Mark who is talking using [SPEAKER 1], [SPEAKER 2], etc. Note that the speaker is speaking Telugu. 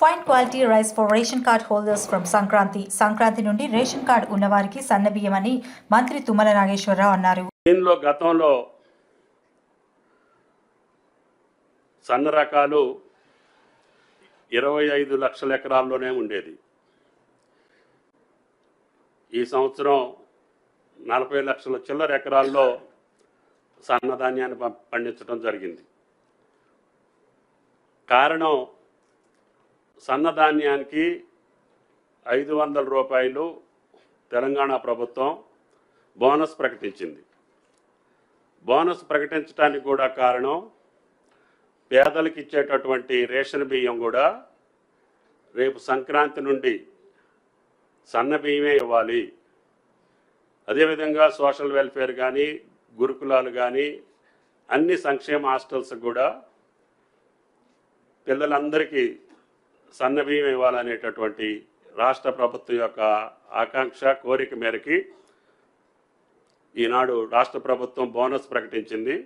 [SPEAKER 1] Fine quality rice for ration card holders from Sankranti. Sankranti నుండి రేషన్ కార్డ్ ఉన్నవారికి సన్నబియ్యమని మంత్రి తుమ్మల నాగేశ్వరరావు అన్నారు.
[SPEAKER 2] దీనిలో గతంలో సన్న రకాలు ఇరవై ఐదు లక్షల ఎకరాల్లోనే ఉండేది. ఈ సంవత్సరం నలభై లక్షల చిల్లర ఎకరాల్లో సన్నధాన్యాన్ని పండించడం జరిగింది. కారణం సన్నధాన్యానికి ఐదు వందల రూపాయలు తెలంగాణ ప్రభుత్వం బోనస్ ప్రకటించింది. బోనస్ ప్రకటించడానికి కూడా కారణం పేదలకు ఇచ్చేటటువంటి రేషన్ బియ్యం కూడా రేపు సంక్రాంతి నుండి సన్న బియ్యమే ఇవ్వాలి. అదేవిధంగా సోషల్ వెల్ఫేర్ కానీ గురుకులాలు కానీ అన్ని సంక్షేమ హాస్టల్స్ కూడా పిల్లలందరికీ సన్నబియ్యం ఇవ్వాలనేటటువంటి రాష్ట్ర ప్రభుత్వం యొక్క ఆకాంక్ష కోరిక మేరకి ఈనాడు రాష్ట్ర ప్రభుత్వం బోనస్ ప్రకటించింది.